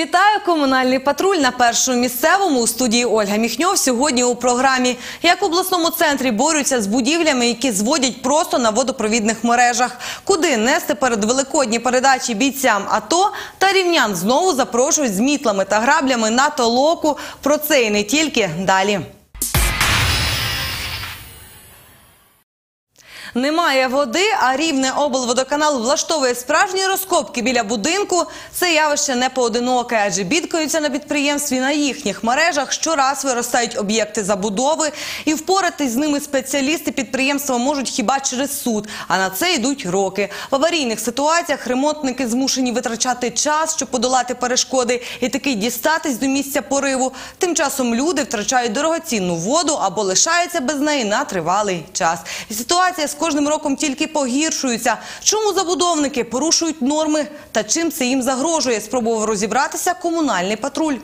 Вітаю комунальний патруль на першому місцевому у студії Ольга Міхньов. Сьогодні у програмі як в обласному центрі борються з будівлями, які зводять просто на водопровідних мережах. Куди нести перед великодні передачі бійцям АТО та рівнян знову запрошують з мітлами та граблями на толоку. Про це і не тільки далі. Немає води, а рівне облводоканал влаштовує справжні розкопки біля будинку. Це явище не поодиноке, адже бідкаються на підприємстві на їхніх мережах. Щораз виростають об'єкти забудови, і впоратись з ними спеціалісти підприємства можуть хіба через суд. А на це йдуть роки. В аварійних ситуаціях ремонтники змушені витрачати час, щоб подолати перешкоди і таки дістатись до місця пориву. Тим часом люди втрачають дорогоцінну воду або лишаються без неї на тривалий час. І ситуація з кожним роком тільки погіршується. Чому забудовники порушують норми та чим це їм загрожує? Спробував розібратися комунальний патруль.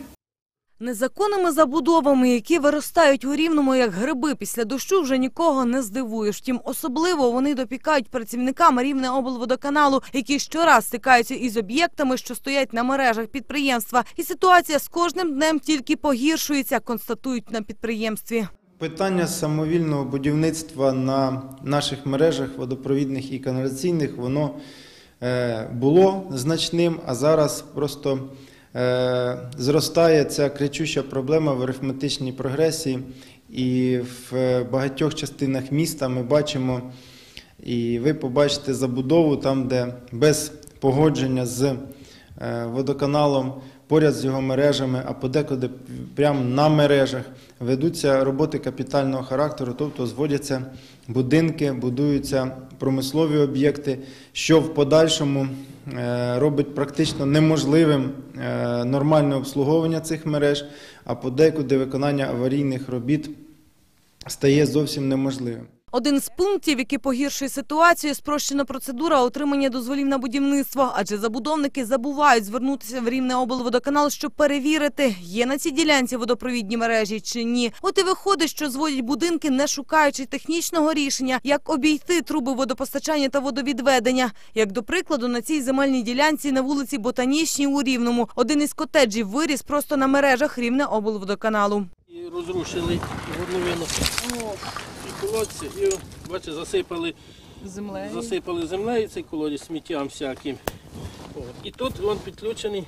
Незаконними забудовами, які виростають у рівному як гриби після дощу, вже нікого не здивуєш. Втім, особливо вони допікають працівникам рівне облводоканалу, які щораз стикаються із об'єктами, що стоять на мережах підприємства. І ситуація з кожним днем тільки погіршується, констатують на підприємстві. Питання самовільного будівництва на наших мережах водопровідних і каналізаційних воно е, було значним, а зараз просто е, зростає ця кричуща проблема в арифметичній прогресії. І в багатьох частинах міста ми бачимо, і ви побачите забудову там, де без погодження з е, водоканалом поряд з його мережами, а подекуди прямо на мережах ведуться роботи капітального характеру, тобто зводяться будинки, будуються промислові об'єкти, що в подальшому е, робить практично неможливим е, нормальне обслуговування цих мереж, а подекуди виконання аварійних робіт стає зовсім неможливим. Один з пунктів, який погіршує ситуацію, спрощена процедура отримання дозволів на будівництво. Адже забудовники забувають звернутися в рівне облводоканал, щоб перевірити, є на цій ділянці водопровідні мережі чи ні. От і виходить, що зводять будинки, не шукаючи технічного рішення, як обійти труби водопостачання та водовідведення. Як до прикладу, на цій земельній ділянці на вулиці Ботанічній у Рівному один із котеджів виріс просто на мережах рівне облводоканалу. І розрушили водновину. І колодці, і бачите, засипали Землею. засипали землею цей колодязь сміттям всяким. От. І тут він підключений,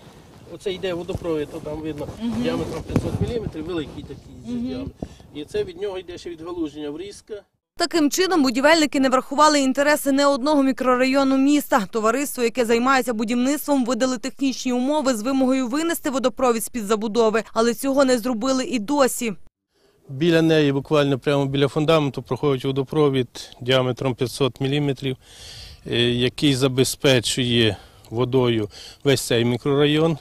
оце йде водопровід, то там видно діаметром 500 мм, великий такий діаметр. І це від нього йде ще відгалуження врізка. Таким чином, будівельники не врахували інтереси не одного мікрорайону міста. Товариство, яке займається будівництвом, видали технічні умови з вимогою винести водопровід з-під забудови, але цього не зробили і досі. Біля неї, буквально прямо біля фундаменту, проходить водопровід діаметром 500 мм, який забезпечує водою весь цей мікрорайон.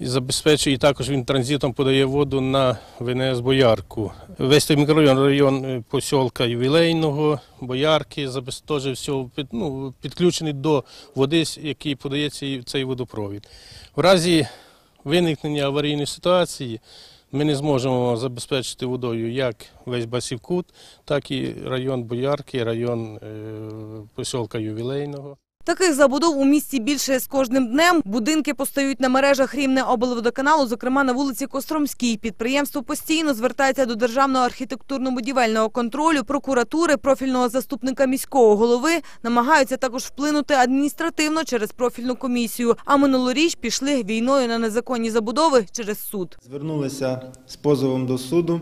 І забезпечує і також він транзитом подає воду на ВНС Боярку. Весь той мікрорайон район е, посілка ювілейного, боярки, теж під- ну, підключений до води, який подається цей водопровід. В разі виникнення аварійної ситуації ми не зможемо забезпечити водою як весь Басівкут, так і район Боярки, район е, посілка ювілейного. Таких забудов у місті більше з кожним днем. Будинки постають на мережах рівне облводоканалу, зокрема на вулиці Костромській. Підприємство постійно звертається до державного архітектурно-будівельного контролю, прокуратури, профільного заступника міського голови. Намагаються також вплинути адміністративно через профільну комісію. А минулоріч пішли війною на незаконні забудови через суд. Звернулися з позовом до суду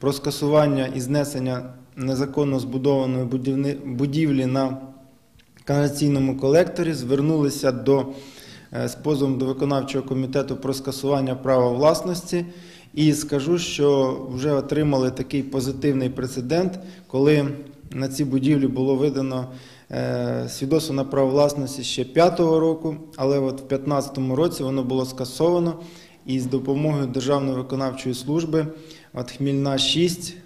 про скасування і знесення незаконно збудованої будівлі на каналізаційному колекторі. Звернулися до, е, з позовом до виконавчого комітету про скасування права власності. І скажу, що вже отримали такий позитивний прецедент, коли на ці будівлі було видано е, свідоцтво на право власності ще 5-го року, але от в 2015 році воно було скасовано. І з допомогою Державної виконавчої служби от Хмільна 6 е,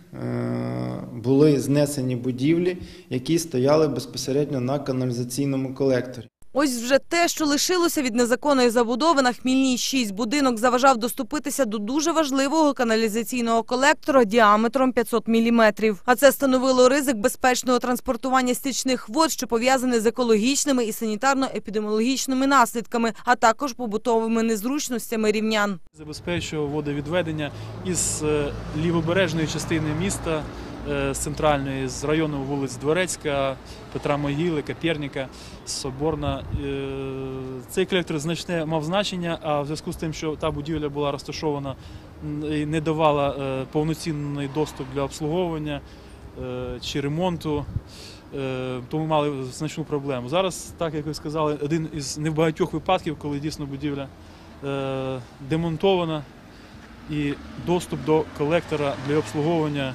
були знесені будівлі, які стояли безпосередньо на каналізаційному колекторі. Ось вже те, що лишилося від незаконної забудови на Хмільній 6. Будинок заважав доступитися до дуже важливого каналізаційного колектора діаметром 500 міліметрів. А це становило ризик безпечного транспортування стічних вод, що пов'язані з екологічними і санітарно-епідеміологічними наслідками, а також побутовими незручностями рівнян. Забезпечував водовідведення із е, лівобережної частини міста, з центральної, з району вулиць Дворецька, Петра Могили, Каперніка, Соборна. Е, Цей колектор значне мав значення, а в зв'язку з тим, що та будівля була розташована і не давала е, повноцінний доступ для обслуговування е, чи ремонту. е, Тому мали значну проблему. Зараз, так як ви сказали, один із небагатьох випадків, коли дійсно будівля е, демонтована і доступ до колектора для обслуговування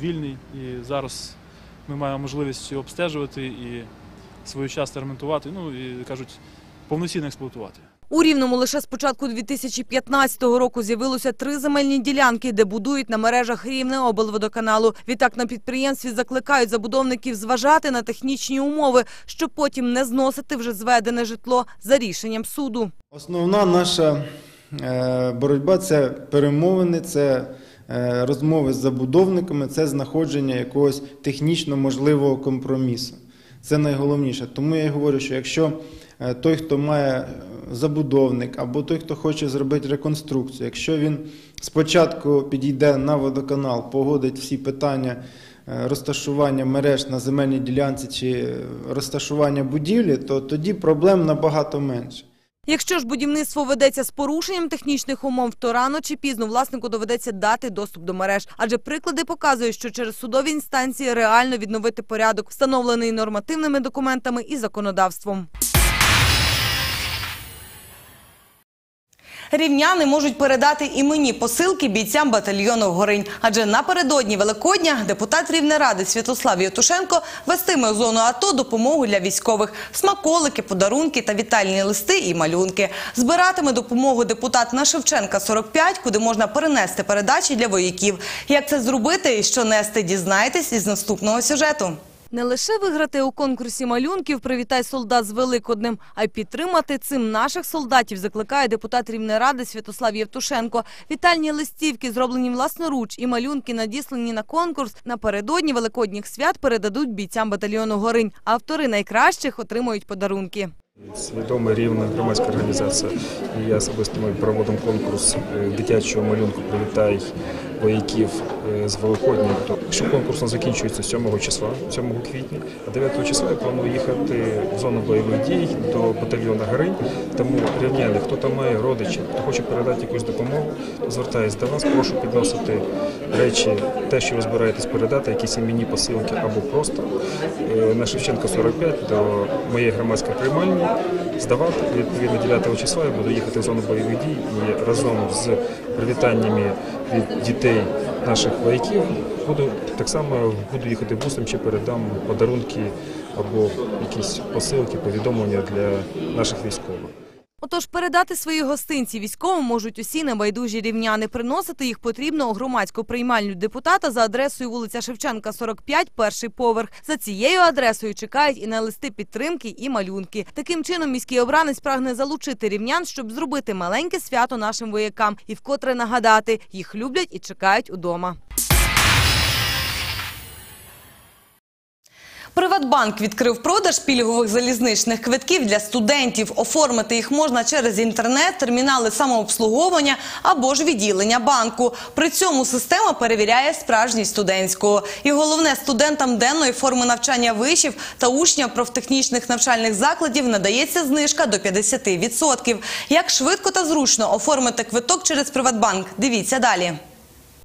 вільний. І зараз ми маємо можливість його обстежувати і своєчасно ремонтувати, ну і кажуть, повноцінно експлуатувати. У Рівному лише з початку 2015 року з'явилося три земельні ділянки, де будують на мережах Рівне облводоканалу. Відтак на підприємстві закликають забудовників зважати на технічні умови, щоб потім не зносити вже зведене житло за рішенням суду. Основна наша боротьба це перемовини, це е, розмови з забудовниками, це знаходження якогось технічно можливого компромісу. Це найголовніше. Тому я й говорю, що якщо е, той, хто має е, забудовник, або той, хто хоче зробити реконструкцію, якщо він спочатку підійде на водоканал, погодить всі питання е, розташування мереж на земельній ділянці чи е, розташування будівлі, то тоді проблем набагато менше. Якщо ж будівництво ведеться з порушенням технічних умов, то рано чи пізно власнику доведеться дати доступ до мереж. Адже приклади показують, що через судові інстанції реально відновити порядок, встановлений нормативними документами і законодавством. Рівняни можуть передати іменні посилки бійцям батальйону Горинь. Адже напередодні Великодня депутат Рівнеради Святослав Євтушенко вестиме у зону АТО допомогу для військових, смаколики, подарунки та вітальні листи і малюнки. Збиратиме допомогу депутат на Шевченка 45, куди можна перенести передачі для вояків. Як це зробити і що нести, дізнаєтесь із наступного сюжету. Не лише виграти у конкурсі малюнків «Привітай солдат з Великоднем», а й підтримати цим наших солдатів закликає депутат Рівнеради Святослав Євтушенко. Вітальні листівки, зроблені власноруч, і малюнки, надіслані на конкурс, напередодні великодніх свят передадуть бійцям батальйону Горинь. Автори найкращих отримують подарунки. Свідома рівна громадська організація. Я особисто ми проводимо конкурс е, дитячого малюнку Привітай вояків е, з Великодня. Якщо конкурс закінчується 7 числа, 7 квітня, а 9 числа я планую їхати в зону бойових дій до батальйону Гринь. Тому рівняни, хто там має родичів, хто хоче передати якусь допомогу, то звертаюсь до вас, прошу підносити речі, те, що ви збираєтесь передати, якісь іменні посилки або просто е, на Шевченка 45 до моєї громадської приймальні здавати. Відповідно, 9 числа я буду їхати в зону бойових дій і разом з привітаннями від дітей наших вояків буду так само буду їхати бусом чи передам подарунки або якісь посилки, повідомлення для наших військових. Отож, передати свої гостинці військовим можуть усі небайдужі рівняни. Приносити їх потрібно у громадську приймальню депутата за адресою вулиця Шевченка, 45, перший поверх. За цією адресою чекають і на листи підтримки, і малюнки. Таким чином, міський обранець прагне залучити рівнян, щоб зробити маленьке свято нашим воякам і вкотре нагадати, їх люблять і чекають удома. Приватбанк відкрив продаж пільгових залізничних квитків для студентів. Оформити їх можна через інтернет, термінали самообслуговування або ж відділення банку. При цьому система перевіряє справжність студентського. І головне, студентам денної форми навчання вишів та учням профтехнічних навчальних закладів надається знижка до 50%. Як швидко та зручно оформити квиток через Приватбанк? Дивіться далі.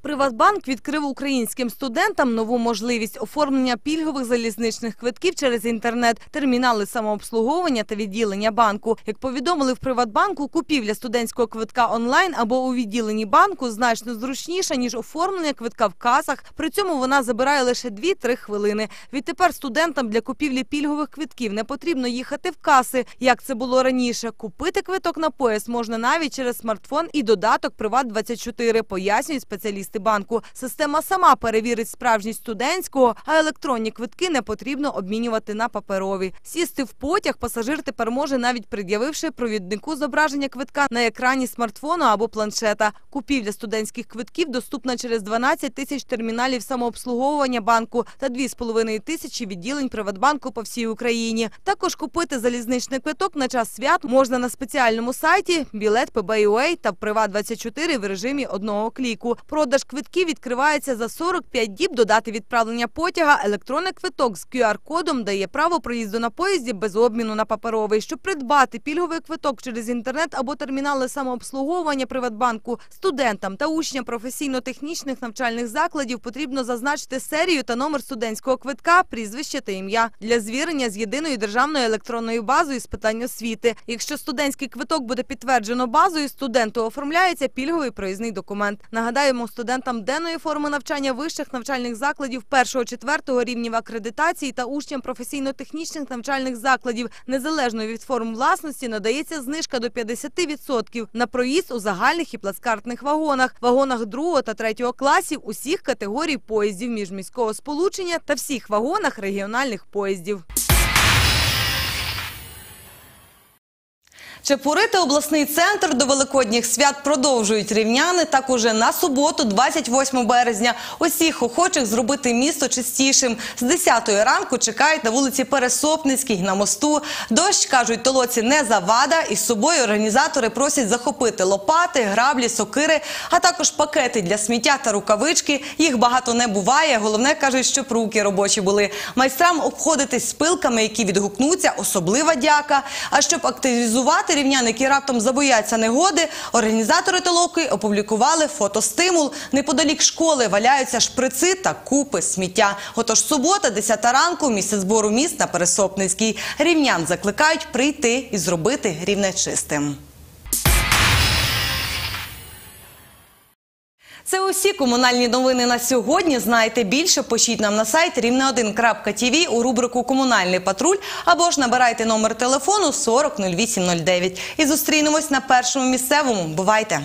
Приватбанк відкрив українським студентам нову можливість оформлення пільгових залізничних квитків через інтернет, термінали самообслуговування та відділення банку. Як повідомили в Приватбанку, купівля студентського квитка онлайн або у відділенні банку значно зручніша ніж оформлення квитка в касах. При цьому вона забирає лише 2-3 хвилини. Відтепер студентам для купівлі пільгових квитків не потрібно їхати в каси, як це було раніше. Купити квиток на поїзд можна навіть через смартфон і додаток Приват 24 пояснюють спеціалісти касти банку. Система сама перевірить справжність студентського, а електронні квитки не потрібно обмінювати на паперові. Сісти в потяг пасажир тепер може навіть пред'явивши провіднику зображення квитка на екрані смартфону або планшета. Купівля студентських квитків доступна через 12 тисяч терміналів самообслуговування банку та 2,5 тисячі відділень Приватбанку по всій Україні. Також купити залізничний квиток на час свят можна на спеціальному сайті білет ПБЮА та Приват24 в режимі одного кліку. Продаж квитків відкривається за 45 діб до дати відправлення потяга. Електронний квиток з QR-кодом дає право проїзду на поїзді без обміну на паперовий. Щоб придбати пільговий квиток через інтернет або термінали самообслуговування Приватбанку студентам та учням професійно-технічних навчальних закладів потрібно зазначити серію та номер студентського квитка, прізвище та ім'я для звірення з єдиною державною електронною базою з питань освіти. Якщо студентський квиток буде підтверджено базою, студенту оформляється пільговий проїзний документ. Нагадаємо, студентам денної форми навчання вищих навчальних закладів першого-четвертого рівнів акредитації та учням професійно-технічних навчальних закладів незалежно від форм власності надається знижка до 50% на проїзд у загальних і плацкартних вагонах, вагонах другого та третього класів усіх категорій поїздів міжміського сполучення та всіх вагонах регіональних поїздів. Чепурити обласний центр до великодніх свят продовжують рівняни. Так уже на суботу, 28 березня, усіх охочих зробити місто чистішим. З 10 ранку чекають на вулиці Пересопницькій, на мосту. Дощ, кажуть, толоці не завада. І з собою організатори просять захопити лопати, граблі, сокири, а також пакети для сміття та рукавички. Їх багато не буває. Головне, кажуть, щоб руки робочі були. Майстрам обходитись з пилками, які відгукнуться, особлива дяка. А щоб активізувати рівнян, які раптом забояться негоди, організатори толоки опублікували фотостимул. Неподалік школи валяються шприци та купи сміття. Отож, субота, 10 ранку, місце збору міст на Пересопницькій. Рівнян закликають прийти і зробити рівне чистим. Це усі комунальні новини на сьогодні. Знаєте більше? Пишіть нам на сайт рівне1.тв у рубрику Комунальний патруль або ж набирайте номер телефону 40 0809. І зустрінемось на першому місцевому. Бувайте!